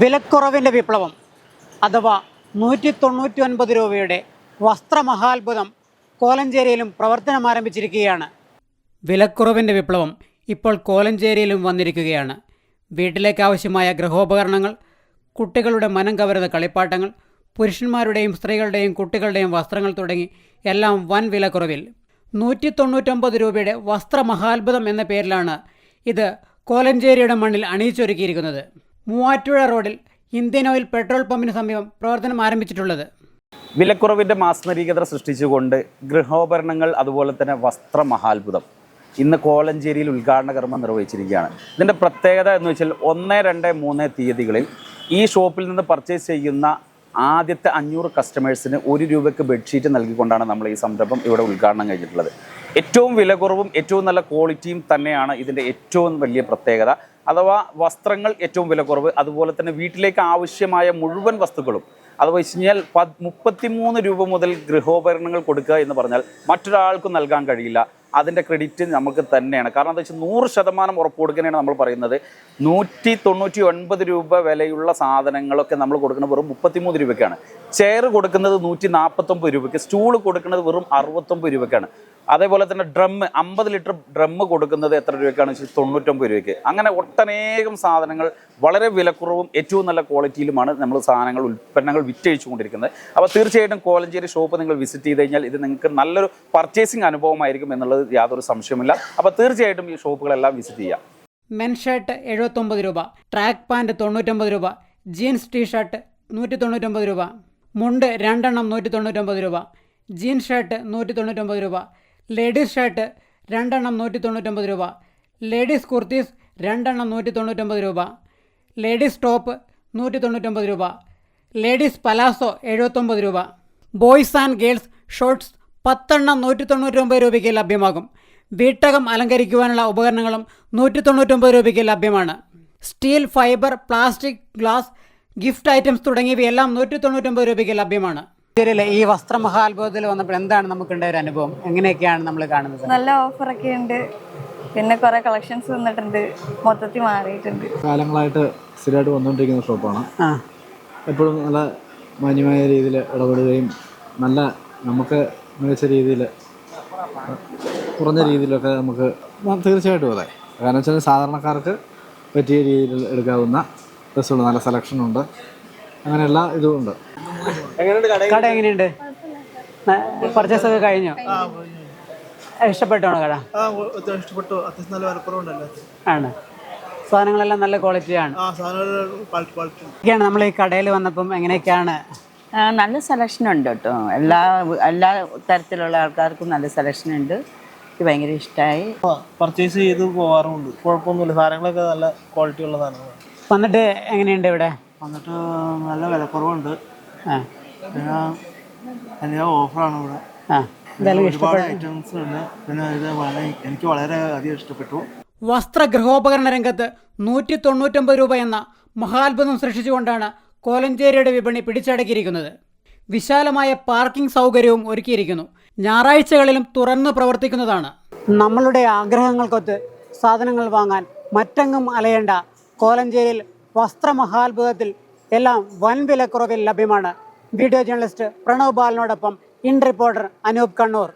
വിലക്കുറവിന്റെ വിപ്ലവം അഥവാ നൂറ്റി തൊണ്ണൂറ്റി ഒൻപത് രൂപയുടെ വസ്ത്രമഹാത്ഭുതം കോലഞ്ചേരിയിലും പ്രവർത്തനം ആരംഭിച്ചിരിക്കുകയാണ്. വിലക്കുറവിന്റെ വിപ്ലവം ഇപ്പോൾ കോലഞ്ചേരിയിലും വന്നിരിക്കുകയാണ്. വീട്ടിലേക്ക് ആവശ്യമായ ഗൃഹോപകരണങ്ങൾ കുട്ടികളുടെ മനം കവരുന്ന കളിപ്പാട്ടങ്ങൾ പുരുഷന്മാരുടെയും സ്ത്രീകളുടെയും കുട്ടികളുടെയും വസ്ത്രങ്ങൾ തുടങ്ങി എല്ലാം വൻ വിലക്കുറവിൽ. നൂറ്റി തൊണ്ണൂറ്റൊമ്പത് രൂപയുടെ വസ്ത്രമഹാത്ഭുതം എന്ന പേരിലാണ് ഇത് കോലഞ്ചേരിയുടെ മണ്ണിൽ അണിയിച്ചൊരുക്കിയിരിക്കുന്നത്. മൂവാറ്റുപുഴ റോഡിൽ ഇന്ത്യൻ ഓയിൽ പെട്രോൾ പമ്പിന് സമീപം പ്രവർത്തനം ആരംഭിച്ചിട്ടുള്ളത്. വിലക്കുറവിന്റെ മാസ്മരീകത സൃഷ്ടിച്ചുകൊണ്ട് ഗൃഹോപകരണങ്ങൾ അതുപോലെ തന്നെ വസ്ത്ര മഹാത്ഭുതം ഇന്ന് കോലഞ്ചേരിയിൽ ഉദ്ഘാടന കർമ്മം നിർവഹിച്ചിരിക്കുകയാണ്. ഇതിന്റെ പ്രത്യേകത എന്ന് വെച്ചാൽ ഒന്ന് രണ്ട് മൂന്ന് തീയതികളിൽ ഈ ഷോപ്പിൽ നിന്ന് പർച്ചേസ് ചെയ്യുന്ന ആദ്യത്തെ അഞ്ഞൂറ് കസ്റ്റമേഴ്സിന് ഒരു രൂപയ്ക്ക് ബെഡ്ഷീറ്റ് നൽകിക്കൊണ്ടാണ് നമ്മൾ ഈ സംരംഭം ഇവിടെ ഉദ്ഘാടനം കഴിഞ്ഞിട്ടുള്ളത്. ഏറ്റവും വില കുറവും ഏറ്റവും നല്ല ക്വാളിറ്റിയും തന്നെയാണ് ഇതിന്റെ ഏറ്റവും വലിയ പ്രത്യേകത. അഥവാ വസ്ത്രങ്ങൾ ഏറ്റവും വില കുറവ് അതുപോലെ തന്നെ വീട്ടിലേക്ക് ആവശ്യമായ മുഴുവൻ വസ്തുക്കളും അത് വെച്ച് കഴിഞ്ഞാൽ മുപ്പത്തിമൂന്ന് രൂപ മുതൽ ഗൃഹോപകരണങ്ങൾ കൊടുക്കുക എന്ന് പറഞ്ഞാൽ മറ്റൊരാൾക്കും നൽകാൻ കഴിയില്ല. അതിന്റെ ക്രെഡിറ്റ് നമുക്ക് തന്നെയാണ്. കാരണം എന്താ വെച്ചാൽ നൂറ് ശതമാനം ഉറപ്പ് കൊടുക്കുന്നതാണ് നമ്മൾ പറയുന്നത്. നൂറ്റി തൊണ്ണൂറ്റി ഒൻപത് രൂപ വിലയുള്ള സാധനങ്ങളൊക്കെ നമ്മൾ കൊടുക്കുന്നത് വെറും മുപ്പത്തിമൂന്ന് രൂപയ്ക്കാണ്. ചെയർ കൊടുക്കുന്നത് നൂറ്റി നാൽപ്പത്തൊമ്പത് രൂപയ്ക്ക് സ്റ്റൂൾ കൊടുക്കുന്നത് വെറും അറുപത്തൊമ്പത് രൂപയ്ക്കാണ്. അതേപോലെ തന്നെ ഡ്രം അമ്പത് ലിറ്റർ ഡ്രം കൊടുക്കുന്നത് എത്ര രൂപയ്ക്കാണ് വെച്ചാൽ തൊണ്ണൂറ്റൊമ്പത് രൂപയ്ക്ക്. അങ്ങനെ ഒട്ടനേകം സാധനങ്ങൾ വളരെ വിലക്കുറവും ഏറ്റവും നല്ല ക്വാളിറ്റിയിലുമാണ് നമ്മൾ സാധനങ്ങൾ ഉൽപ്പന്നങ്ങൾ വിറ്റഴിച്ചു കൊണ്ടിരിക്കുന്നത് അപ്പോൾ തീർച്ചയായിട്ടും കോലഞ്ചേരി ഷോപ്പ് നിങ്ങൾ വിസിറ്റ് ചെയ്ത് കഴിഞ്ഞാൽ ഇത് നിങ്ങൾക്ക് നല്ലൊരു പർച്ചേസിംഗ് അനുഭവമായിരിക്കും എന്നുള്ളത് യാതൊരു സംശയമില്ല അപ്പോൾ തീർച്ചയായിട്ടും ഈ ഷോപ്പുകളെല്ലാം വിസിറ്റ് ചെയ്യാം. മെൻ ഷർട്ട് എഴുപത്തൊമ്പത് രൂപ ട്രാക്ക് പാന്റ് തൊണ്ണൂറ്റൊമ്പത് രൂപ ജീൻസ് ടീ ഷർട്ട് നൂറ്റി തൊണ്ണൂറ്റൊമ്പത് രൂപ മുണ്ട് രണ്ടെണ്ണം നൂറ്റി തൊണ്ണൂറ്റൊമ്പത് രൂപ ജീൻസ് ഷർട്ട് നൂറ്റി തൊണ്ണൂറ്റൊമ്പത് രൂപ ലേഡീസ് ഷർട്ട് രണ്ടെണ്ണം നൂറ്റി തൊണ്ണൂറ്റൊമ്പത് രൂപ. ലേഡീസ് കുർത്തീസ് രണ്ടെണ്ണം നൂറ്റി തൊണ്ണൂറ്റൊമ്പത് രൂപ. ലേഡീസ് ടോപ്പ് നൂറ്റി തൊണ്ണൂറ്റൊമ്പത് രൂപ. ലേഡീസ് പലാസോ എഴുപത്തൊമ്പത് രൂപ. ബോയ്സ് ആൻഡ് ഗേൾസ് ഷോർട്സ് പത്തെണ്ണം നൂറ്റി തൊണ്ണൂറ്റൊമ്പത് രൂപയ്ക്ക് ലഭ്യമാകും. വീട്ടകം അലങ്കരിക്കുവാനുള്ള ഉപകരണങ്ങളും നൂറ്റി തൊണ്ണൂറ്റൊമ്പത് രൂപയ്ക്ക് ലഭ്യമാണ്. Steel fibre plastic glass gift items തുടങ്ങിയവയെല്ലാം നൂറ്റി തൊണ്ണൂറ്റൊമ്പത് രൂപയ്ക്ക് ലഭ്യമാണ്. ശരിയല്ലേ ഈ വസ്ത്രമഹാത്ഭുതത്തിൽ വന്നപ്പോൾ എന്താണ് നമുക്ക് ഉണ്ടായ ഒരു അനുഭവം? എങ്ങനെയൊക്കെയാണ് നമ്മൾ കാണുന്നത്? നല്ല ഓഫറൊക്കെ ഉണ്ട്. പിന്നെ കുറെ കളക്ഷൻസ് വന്നിട്ടുണ്ട്. മൊത്തത്തിൽ മാറിയിട്ടുണ്ട്. കാലങ്ങളായിട്ട് സ്ഥിരമായിട്ട് വന്നുകൊണ്ടിരിക്കുന്ന ഷോപ്പാണ്. എപ്പോഴും നല്ല മാന്യമായ രീതിയിൽ ഇടപെടുകയും നല്ല നമുക്ക് മികച്ച രീതിയിൽ കുറഞ്ഞ രീതിയിലൊക്കെ നമുക്ക് തീർച്ചയായിട്ടും അതെ. കാരണം വെച്ചാൽ സാധാരണക്കാർക്ക് പറ്റിയ രീതിയിൽ എടുക്കാവുന്ന ഡ്രസ്സുകൾ നല്ല സെലക്ഷൻ ഉണ്ട് ഇതുമുണ്ട്. എല്ലാ ഇതും ഉണ്ട് കട എങ്ങനെയുണ്ട്? പർച്ചേസ് ഒക്കെ കഴിഞ്ഞോ? ഇഷ്ടപ്പെട്ടാണോ കട? ആ ഇഷ്ടപ്പെട്ടു. അത്യാവശ്യം നല്ല വിലക്കുറവുണ്ടല്ലോ ആണ്. സാധനങ്ങളെല്ലാം നല്ല ക്വാളിറ്റിയാണ് ഒക്കെയാണ് നമ്മൾ ഈ കടയിൽ വന്നപ്പം എങ്ങനെയൊക്കെയാണ്? നല്ല സെലക്ഷൻ ഉണ്ട് കേട്ടോ. എല്ലാ എല്ലാ തരത്തിലുള്ള ആൾക്കാർക്കും നല്ല സെലക്ഷൻ ഉണ്ട്. എനിക്ക് ഭയങ്കര ഇഷ്ടമായി പർച്ചേസ് ചെയ്ത് പോകാറുമുണ്ട് കുഴപ്പമൊന്നുമില്ല. സാധനങ്ങളൊക്കെ നല്ല ക്വാളിറ്റി ഉള്ള സാധനങ്ങളാണ്. വന്നിട്ട് എങ്ങനെയുണ്ട് ഇവിടെ? വന്നിട്ട് നല്ല വിലക്കുറവുണ്ട്. കുറവുണ്ട് പിന്നെ നല്ല ഓഫറാണ് ഇവിടെ. വസ്ത്ര ഗൃഹോപകരണ ഒരുപാട് ഇഷ്ടപ്പെട്ടു. ഐറ്റംസ് ഉണ്ട്. പിന്നെ ഇത് വളരെ എനിക്ക് വളരെ അധികം ഇഷ്ടപ്പെട്ടു. വസ്ത്രഗൃഹോപകരണ രംഗത്ത് നൂറ്റി തൊണ്ണൂറ്റൊമ്പത് രൂപ എന്ന മഹാത്ഭുതം സൃഷ്ടിച്ചുകൊണ്ടാണ് കോലഞ്ചേരിയുടെ വിപണി പിടിച്ചടക്കിയിരിക്കുന്നത്. വിശാലമായ പാർക്കിംഗ് സൗകര്യവും ഒരുക്കിയിരിക്കുന്നു. ഞായറാഴ്ചകളിലും തുറന്ന് പ്രവർത്തിക്കുന്നതാണ്. നമ്മളുടെ ആഗ്രഹങ്ങൾക്കൊത്ത് സാധനങ്ങൾ വാങ്ങാൻ മറ്റെങ്ങും അലയേണ്ട കോലഞ്ചേരിയിൽ വസ്ത്രമഹാത്ഭുതത്തിൽ എല്ലാം വൻ വിലക്കുറവിൽ ലഭ്യമാണ്. വീഡിയോ ജേർണലിസ്റ്റ് പ്രണവ് ബാലനോടൊപ്പം ഇൻ റിപ്പോർട്ടർ അനൂപ് കണ്ണൂർ.